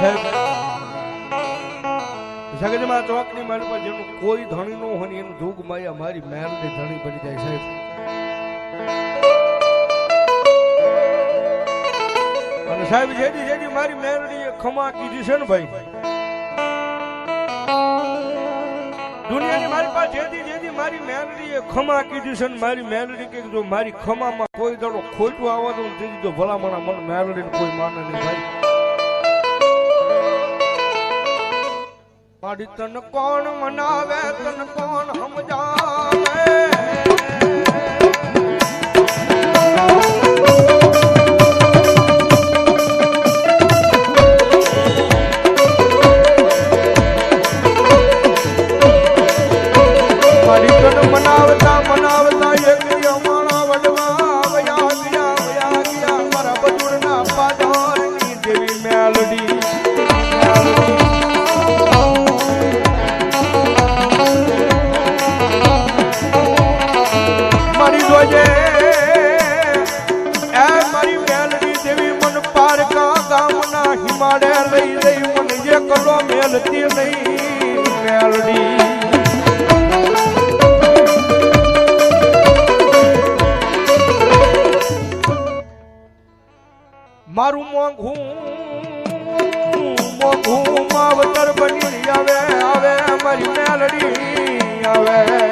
સાહેબ. જગતમાં ચોકની મારી પર જેનું કોઈ ધણી નો હોય ને એનું જોગ માયા મારી મેલની ધણી બની જાય સાહેબ. અને સાહેબ, જેડી જેડી મારી એ ખમા કીધી છે ને ભાઈ. દુનિયાની મારી પાસે જેદી જેદી મારી એ ખમા કીધી છે ને મારી મેલડી કે જો મારી ખમામાં કોઈ દડો ખોટું આવવાનું તેથી જો ભલામણા મન મેલડી કોઈ માને નહીં ભાઈ. મારી તન કોણ મનાવે તન કોણ સમજાવે? લઈ લઈ મન જે કલો મેલતી નહીં મેલડી મારું મોંઘું મોંઘું માવતર બની આવે આવે, મારી મેલડી આવે.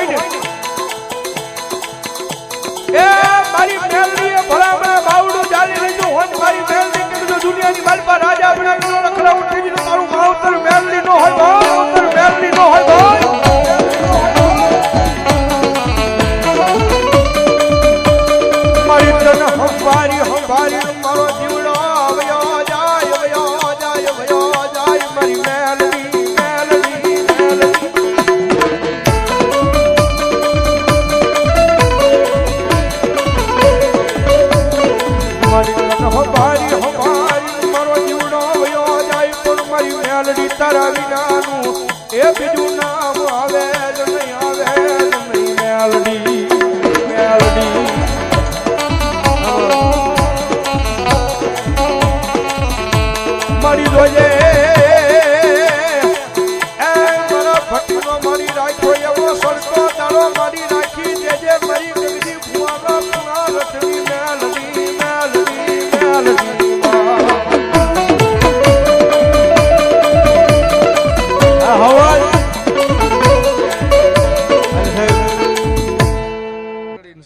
હોય ને? એ મારી મેલડી ભલામણા બાવડું જાળી લીધું હોય ને મારી મેલડી કે કીધું દુનિયાની પાસે રાજા બનાવીને રખડા ઉઠી ગયું મારું માવતર મેલડી નો હોય, માવતર મેલડી નો હોય, ભાઈ. મારી તન હંભારી હંભારી. મેલડી તારા વિનાનું. એ બીજું નામ આવે જ નહીં આવે જ નહીં. મેલડી જોજે.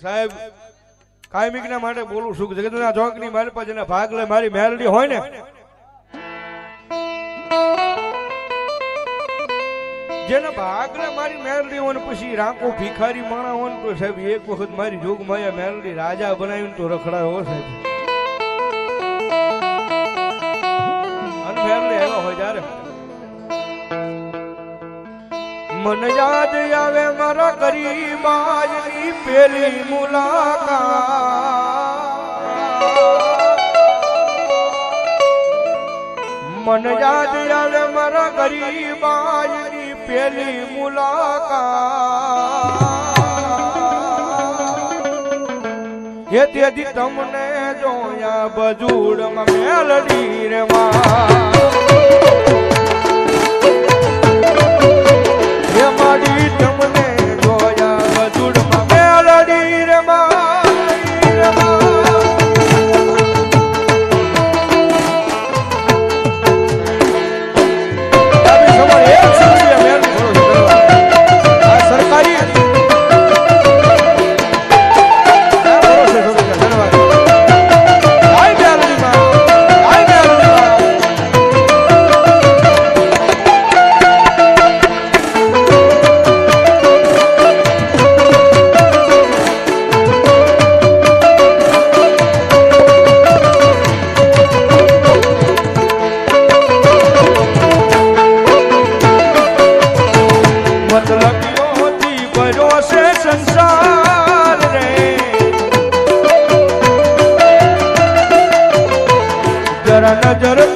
સાહેબ કાયમિક ના માટે બોલું છું જગતના ચોકની મારી પાસે ભાગ લે મારી મેલડી હોય ને. જેને ભાગ લે મારી મેલડી હોય ને પછી રાંકો ભિખારી માણા હોય ને તો સાહેબ, એક વખત મારી જોગ માયા મેલડી રાજા બનાવીને તો રખડાયો સાહેબ. મન યાદ આવે મારા ગરીબાજની પેલી મુલાકાત. મન યાદ આવે મારા ગરીબાજની પેલી મુલાકાત. હે તેથી તમને જોયા બજુડમાં મેલડી રે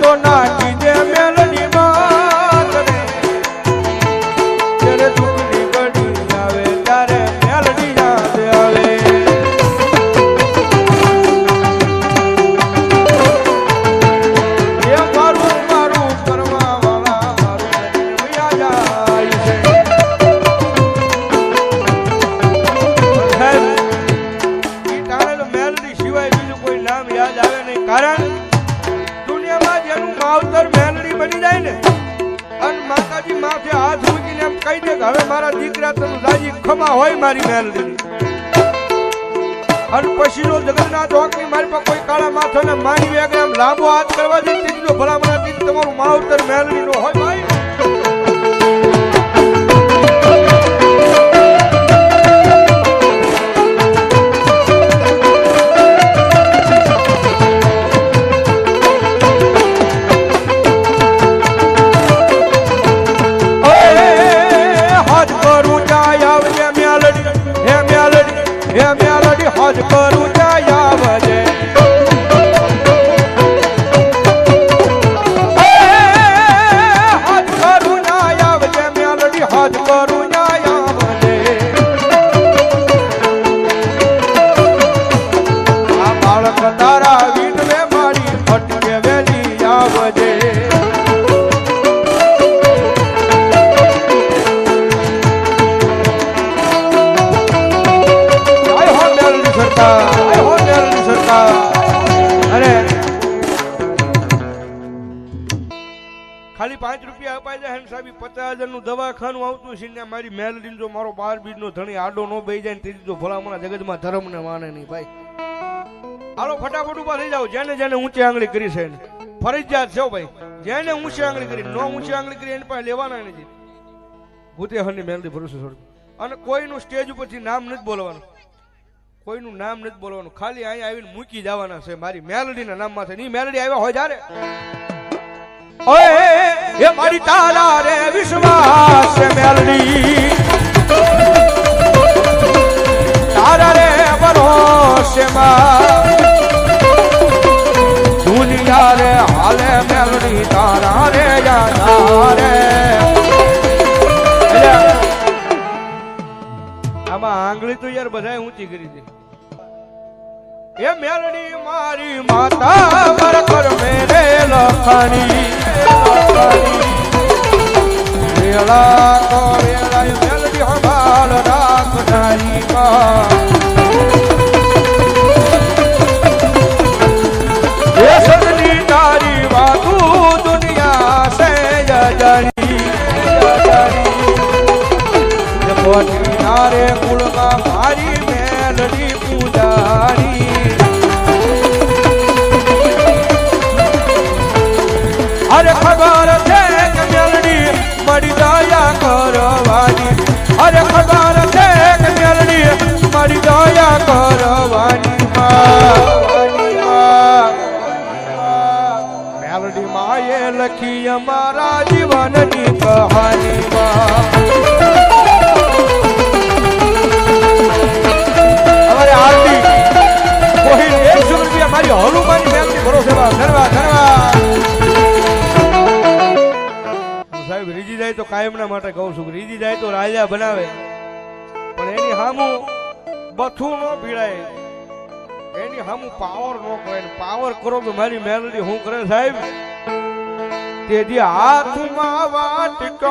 તો નાખી દે મેલડી. મારી મેલડી અને પછીનો જગન્નાથ ચોકની મારી પાસે કોઈ કાળા માથાને માની વેગ એમ લાંબો હાથ કરવા દે તેટલો ભલામણા થી તમારું માવતર મેલડી નો હોય ભાઈ. આવતું છે ને મારી મેલડી જો મારો બાર બીજ નો ધણી આડો નો બેઈ જાય ને તેથી તો ભલામણા જગતમાં ધર્મ ને માને નહીં ભાઈ. હાલો, ફટાફટ ઊભા થઈ જાઓ. જેને જેને ઊંચી આંગળી કરી છે એને. ફરજિયાત છે ભાઈ. જેને ઊંચી આંગળી કરી, નો ઊંચી આંગળી કરી, એને પાસે લેવાના નથી. ભૂતે હની મેલડી ભરોસે છોડ અને કોઈનું સ્ટેજ ઉપરથી નામ નથી બોલવાનું. કોઈનું નામ નથી બોલવાનું. ખાલી અહીંયા આવીને મૂકી જવાના છે. મારી મેલડીના નામમાં છે ની મેલડી આવ્યા હોય જ્યારે? ઓય, એ મારી તારા રે વિશ્વાસ મેલડી. તારા રે ભરોસેમાં દુનિયા રે હાલે મેલડી તારા રે રે આમાં આંગળી તો યાર બધાય ઊંચી કરી દે. એ મેલડી મારી માતા મર કર મેરે લખણી. વેળા તો વેળા મેલડી હમાલ રાખનારી સદની તારી વાતુ દુનિયા સે જજરી જપોતી નારે અમારા જીવનની કહાની અમારે મારી હનુમાની મેલડી ભરોસે બા. ધન્યવાદ ધન્યવાદ સાહેબ રીજી જાય તો કાયમના માટે કહું છું રીજી જાય તો રાજા બનાવે પણ એની હામુ બથું ન ભીડાય એની હામુ પાવર ન કરે પાવર કરો તો મારી મેલડી હું કરે સાહેબ? તેથી હાથમાં વાટકો